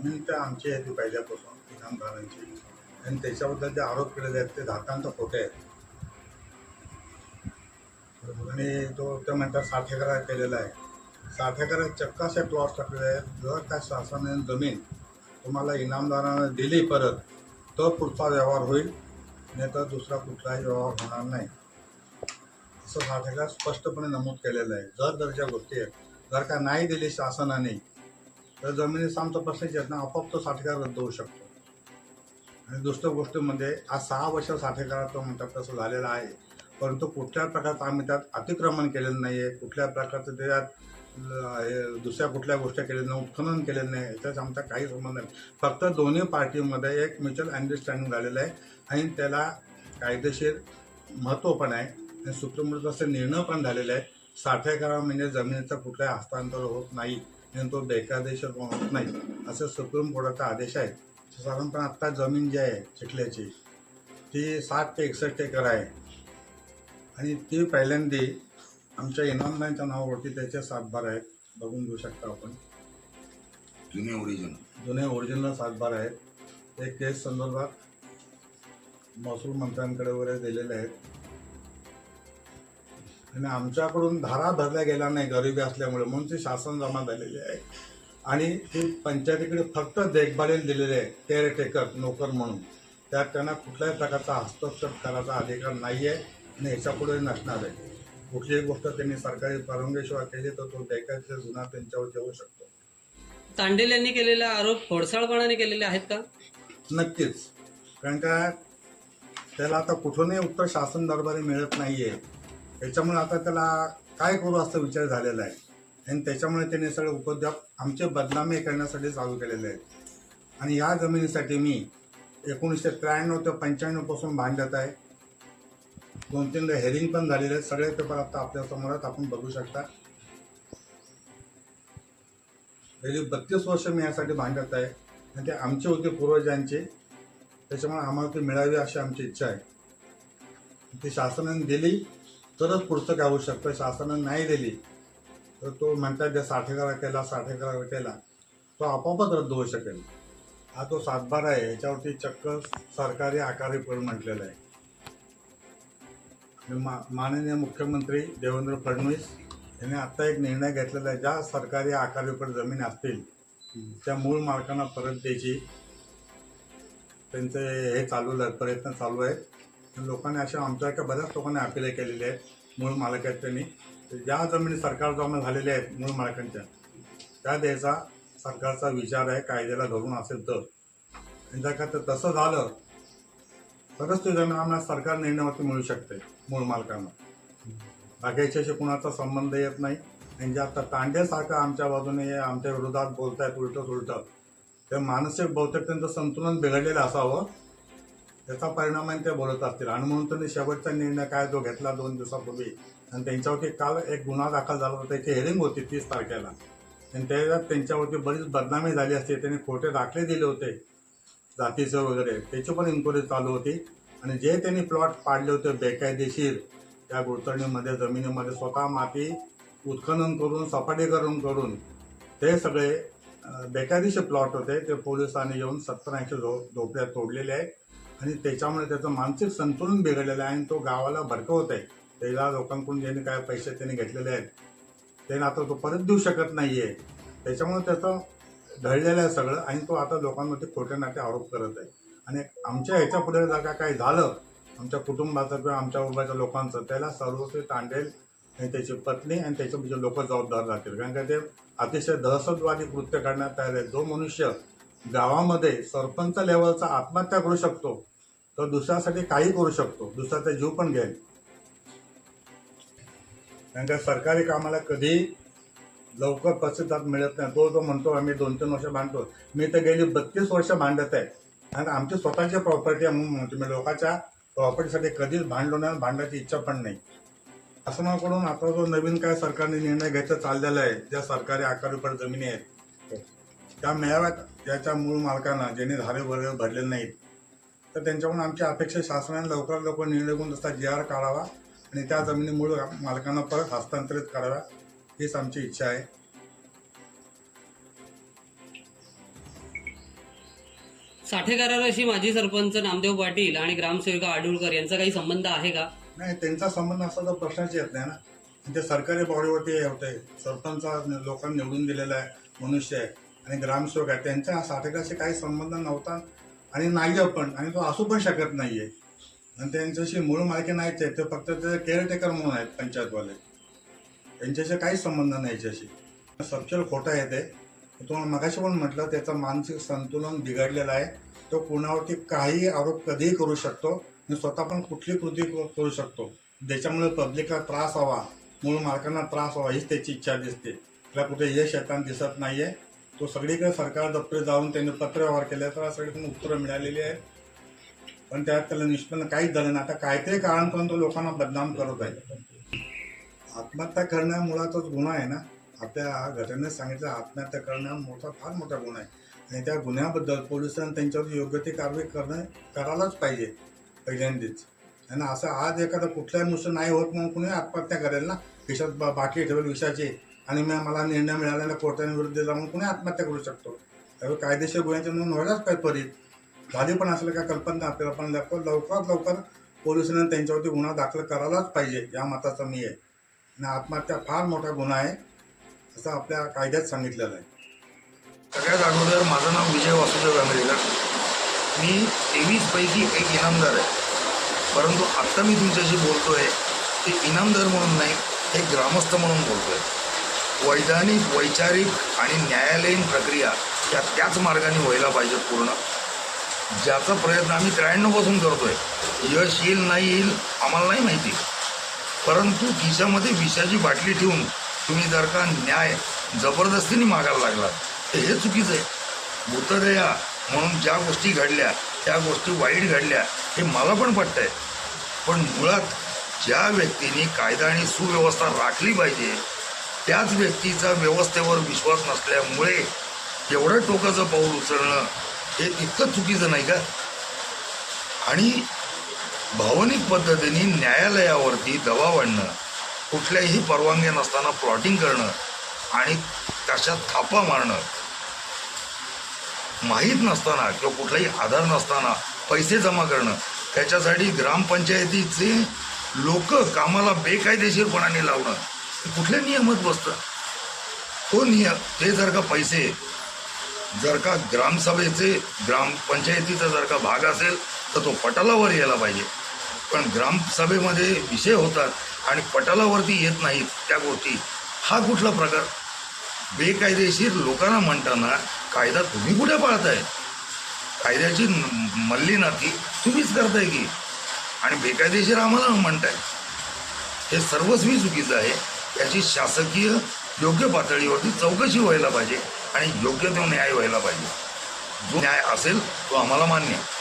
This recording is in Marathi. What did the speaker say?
जमीन तर आमची पहिल्यापासून इनामदारांचे आणि त्याच्याबद्दल जे आरोप केलेले आहेत ते धातांत खोटे आहेत. आणि तो ते म्हणतात साठ एकरात केलेला आहे. साठ एकरात चक्क प्लॉट टाकलेले आहेत जर त्या शासनाने जमीन तुम्हाला इनामदारांना दिली परत तर पुढचा व्यवहार होईल नाही तर दुसरा कुठलाही व्यवहार होणार नाही. असं साठ एकर स्पष्टपणे नमूद केलेलं आहे. जर दर्जा गोष्टी आहेत. जर का नाही दिली शासनाने तर जमिनीचा आमचा प्रश्न येत आपोआप तो साठेकार रद्द होऊ शकतो. आणि दुसऱ्या गोष्टीमध्ये म्हणजे, आज सहा वर्ष साठेकाराचं म्हणतात तसं झालेलं आहे. परंतु कुठल्या प्रकारचं आम्ही त्यात अतिक्रमण केलेलं नाही आहे कुठल्या प्रकारचं त्यात हे दुसऱ्या कुठल्या गोष्टी केलेल्या नाही उत्खनन केलेलं नाही याच्यात आमचा काही संबंध नाही. फक्त दोन्ही पार्टीमध्ये एक म्युच्युअल अंडरस्टँडिंग झालेलं आहे. आणि त्याला कायदेशीर महत्त्व पण आहे. आणि सुप्रीम कोर्टाचा निर्णय पण झालेले आहेत. साठ म्हणजे जमिनीचं कुठलाही हस्तांतर होत नाही. आणि तो बेकायदेशीर होत नाही. असं सुप्रीम कोर्टाचा आदेश आहे साधारणपणे आत्ता जमीन जी आहे चिखल्याची ती साठ ते एकसष्ट एकर आहे. आणि ती पहिल्यांदी आमच्या इनामदारांच्या नावावरती त्याचे सातबार आहेत. बघून घेऊ शकता आपण. जुने ओरिजिनल. जुने ओरिजिनल सातबार आहेत. ते केस संदर्भात महसूल मंत्र्यांकडे वगैरे दिलेले आहेत. आणि आमच्याकडून धारा भरल्या गेल्या नाही गरिबी असल्यामुळे. म्हणून ती शासन जमा झालेली आहे. आणि ती पंचायतीकडे फक्त देखभालीला दिलेले आहे केअर टेकर नोकर म्हणून. त्यात त्यांना कुठल्याही प्रकारचा हस्तक्षेप करायचा अधिकार नाही आहे आणि ह्याच्यापुढे नसणार आहे. कुठलीही गोष्ट त्यांनी सरकारी परवानगीशिवाय केली तर तो बेकायदेशीर गुन्हा त्यांच्यावर येऊ शकतो. तांडेल यांनी केलेले आरोप खोडसाळपणाने केलेले आहेत का? नक्कीच. कारण का त्याला आता कुठूनही उत्तर शासन दरबारी मिळत नाहीये. त्याच्यामुळे आता त्याला काय करू असा विचार झालेला आहे. आणि त्याच्यामुळे त्यांनी सगळे उपद्व्याप आमचे बदनामी करण्यासाठी चालू केलेले आहेत. आणि या जमिनीसाठी मी एकोणीसशे त्र्याण्णव ते पंच्याण्णवपासून भांडत आहे. दोन तीनदा हेरिंग पण झालेले आहेत. सगळे पेपर आता आपल्यासमोर आपण बघू शकता. गेली बत्तीस वर्ष मी यासाठी भांडत आहे. आणि ते आमचे होते पूर्वजांचे. त्याच्यामुळे आम्हाला ते मिळावी अशी आमची इच्छा आहे. ती शासनाने दिली. तरच पुढचं गाऊ होऊ शकतं नाही दिली तर तो म्हणतात ज्या साठेकरा केला साठेकरा केला तो आपोआपच रद्द होऊ शकेल. हा तो सातबार आहे ह्याच्यावरती चक्क सरकारी आकारी पण म्हटलेला आहे. मा माननीय मुख्यमंत्री देवेंद्र फडणवीस यांनी आता एक निर्णय घेतलेला आहे ज्या सरकारी आकारीपर जमीन असतील त्या मूळ मालकांना परत द्यायची. त्यांचे हे चालू आहे प्रयत्न चालू आहेत. लोकांनी अशा आमच्या एका बऱ्याच लोकांनी अपिले केलेले आहेत मूळ मालक त्यांनी. ज्या जमिनी सरकार जमा झालेल्या आहेत मूळ मालकांच्या त्या द्यायचा सरकारचा विचार आहे कायद्याला धरून असेल तर. जर का तसं झालं तरच ती जमीन आम्हाला सरकार निर्णयावरती मिळू शकते मूळ मालकांना. बाकीच्याशी कुणाचा संबंध येत नाही. आणि ज्या आता तांड्यासारखं आमच्या बाजूने आमच्या विरोधात बोलतायत उलटं उलटं ते मानसिक बहुतेक त्यांचं संतुलन बिघडलेलं असावं. त्याचा परिणाम ते बोलत असतील. आणि म्हणून त्यांनी शेवटचा निर्णय काय जो घेतला दोन दिवसापूर्वी? आणि त्यांच्यावरती काल एक गुन्हा दाखल झाला होता त्याची हेरिंग होती तीस तारखेला. आणि त्याच्यात त्यांच्यावरती बरीच बदनामी झाली असते त्यांनी खोटे दाखले दिले होते जातीचे वगैरे. त्याची पण इन्क्वायरी चालू होती. आणि जे त्यांनी प्लॉट पाडले होते बेकायदेशीर त्या गुरतणीमध्ये जमिनीमध्ये स्वतः माती उत्खनन करून सपाटीकरण करून ते सगळे बेकायदेशीर प्लॉट होते. ते पोलिसांनी येऊन सत्तर ऐंशी झो झोपड्या तोडलेले आहेत. आणि त्याच्यामुळे त्याचं मानसिक संतुलन बिघडलेलं आहे आणि तो गावाला भडकवत आहे त्याला लोकांकडून ज्यांनी काय पैसे त्याने घेतलेले आहेत ते आता तो परत देऊ शकत नाही आहे त्याच्यामुळे त्याचं ढळलेलं आहे सगळं आणि तो आता लोकांमध्ये खोटे नाटे आरोप करत आहे. आणि आमच्या ह्याच्या पुढे जर का काही झालं आमच्या कुटुंबाचं किंवा आमच्या उभाच्या लोकांचं त्याला सर्वस्वी तांडेल आणि त्याची पत्नी आणि त्याचे लोक जबाबदार राहतील. कारण का ते अतिशय दहशतवादी कृत्य करण्यात तयार आहे जो मनुष्य गावामध्ये सरपंच लेवलचा आत्महत्या करू शकतो तर दुसऱ्यासाठी काही करू शकतो. दुसऱ्याचा जीव पण घेईल. कारण सरकारी कामाला कधी लवकर प्रतिसाद मिळत नाही. तो जो म्हणतो आम्ही दोन तीन वर्ष भांडतो. मी तर गेली बत्तीस वर्ष भांडत आहे. आणि आमची स्वतःची प्रॉपर्टी आहे म्हणून म्हणतो. मी लोकांच्या प्रॉपर्टीसाठी कधीच भांडलो नाही भांडायची इच्छा पण नाही. शासनाकडून आता जो नवीन काय सरकारने निर्णय घ्यायचा चाललेला आहे ज्या सरकारी आकारीपर जमिनी आहेत त्या मेळाव्यात त्याच्या मूळ मालकांना ज्यांनी धारे वगैरे भरलेले नाहीत तर त्यांच्याकडून आमची अपेक्षा शासनाने लवकरात लवकर निर्णय घेऊन तसा जी आर काढावा आणि त्या जमिनी मूळ मालकांना परत हस्तांतरित कराव्या हीच आमची इच्छा आहे. साठेकराराशी माजी सरपंच नामदेव पाटील आणि ग्रामसेविका आडुळकर यांचा काही संबंध आहे का? नाही त्यांचा संबंध असा तर प्रश्नच येत नाही ना. ते सरकारी बॉडीवरती हे होते सरपंच लोकांनी निवडून दिलेला आहे मनुष्य आहे आणि ग्रामसेवक आहे. त्यांच्या साठेकाशी काही संबंध नव्हता. आणि नाही पण आणि तो असू पण शकत नाहीये. आणि त्यांच्याशी मूळ मालकी नाहीच आहे ते फक्त ते केअरटेकर म्हणून आहेत पंचायतवाले. त्यांच्याशी काहीच संबंध नाही याच्याशी. सपशल खोटा येते तुम्हाला मगाशी पण म्हटलं त्याचं मानसिक संतुलन बिघडलेलं आहे. तो कुणावरती काही आरोप कधीही करू शकतो. आणि स्वतः पण कुठली कृती करू शकतो. ज्याच्यामुळे पब्लिकला त्रास हवा मूळ मालकांना त्रास व्हावा हीच त्याची इच्छा दिसते. तिला कुठे यश येताना दिसत नाहीये. तो सगळीकडे सरकार दप्तर जाऊन त्यांनी पत्रव्यवहार केला तर सगळीकडून उत्तरं मिळालेली आहेत. पण त्यात त्याला निष्पन्न काहीच झालं नाही. आता काहीतरी कारण तो लोकांना बदनाम करत आहे. आत्महत्या करणं मुळातच गुन्हा आहे ना? आपल्या घटनेत सांगितलं आत्महत्या करणं मोठा फार मोठा गुन्हा आहे. आणि त्या गुन्ह्याबद्दल पोलिसांनी त्यांच्यावर योग्य ती कारवाई करणं करायलाच पाहिजे पहिल्यांदाच. आणि असं आज एखादा कुठल्याही गोष्ट नाही होत म्हणून कुणी आत्महत्या करेल ना? खिशात बा- बाकी ठेवेल विषाचे आणि मग मला निर्णय मिळालेला कोर्टाने विरुद्ध दिला म्हणून कुणी आत्महत्या करू शकतो. त्यामुळे कायदेशीर गुन्ह्याच्या नोंद व्हायलाच पाहिजे त्वरित झाली पण असलं काय कल्पना आपल्याला पण लवकर लवकरात लवकर पोलिसांनी त्यांच्यावरती गुन्हा दाखल करायलाच पाहिजे या मताचा मी आहे. आणि आत्महत्या फार मोठा गुन्हा आहे असं आपल्या कायद्यात सांगितलेलं आहे. सगळ्यात अगोदर माझं नाव विजय वासुदेव आंबेडकर मी तेवीस पैकी एक इनामदार आहे. परंतु आत्ता मी तुमच्याशी बोलतो आहे ते इनामदार म्हणून नाही एक ग्रामस्थ म्हणून बोलतो आहे वैधानिक वैचारिक आणि न्यायालयीन प्रक्रिया या त्याच मार्गाने व्हायला पाहिजे पूर्ण. ज्याचा प्रयत्न आम्ही त्र्याण्णवपासून करतो आहे यश येईल नाही येईल आम्हाला नाही माहिती. परंतु खिशामध्ये विषाची बाटली ठेवून तुम्ही जर का न्याय जबरदस्तीने मागायला लागला तर हे चुकीचं आहे. भूतदया म्हणून ज्या गोष्टी घडल्या त्या गोष्टी वाईट घडल्या हे मला पण पटतंय. पण मुळात ज्या व्यक्तीने कायदा आणि सुव्यवस्था राखली पाहिजे त्याच व्यक्तीचा व्यवस्थेवर विश्वास नसल्यामुळे एवढं टोकाचं पाऊल उचलणं हे इतकं चुकीचं नाही का? आणि भावनिक पद्धतीने न्यायालयावरती दबाव आणणं कुठल्याही परवानग्या नसताना प्लॉटिंग करणं आणि त्याच्यात थापा मारणं माहीत नसताना किंवा कुठलाही आधार नसताना पैसे जमा करणं त्याच्यासाठी ग्रामपंचायतीचे लोक कामाला बेकायदेशीरपणाने लावणं कुठले नियमच नियमात बसतं तो नियम ते जर का पैसे जर का ग्रामसभेचे ग्रामपंचायतीचा जर का भाग असेल तर तो पटालावर यायला पाहिजे. पण ग्रामसभेमध्ये विषय होतात आणि पटालावरती येत नाहीत त्या गोष्टी. हा कुठला प्रकार? बेकायदेशीर लोकांना म्हणताना कायदा तुम्ही कुठे पाळताय? कायद्याची मल्लीनाती मल्लीनाथी तुम्हीच करताय की? आणि बेकायदेशीर आम्हाला म्हणताय. हे सर्वस्वी चुकीचं आहे. याची शासकीय योग्य पातळीवरती चौकशी व्हायला पाहिजे आणि योग्य तो न्याय व्हायला पाहिजे. जो न्याय असेल तो आम्हाला मान्य आहे.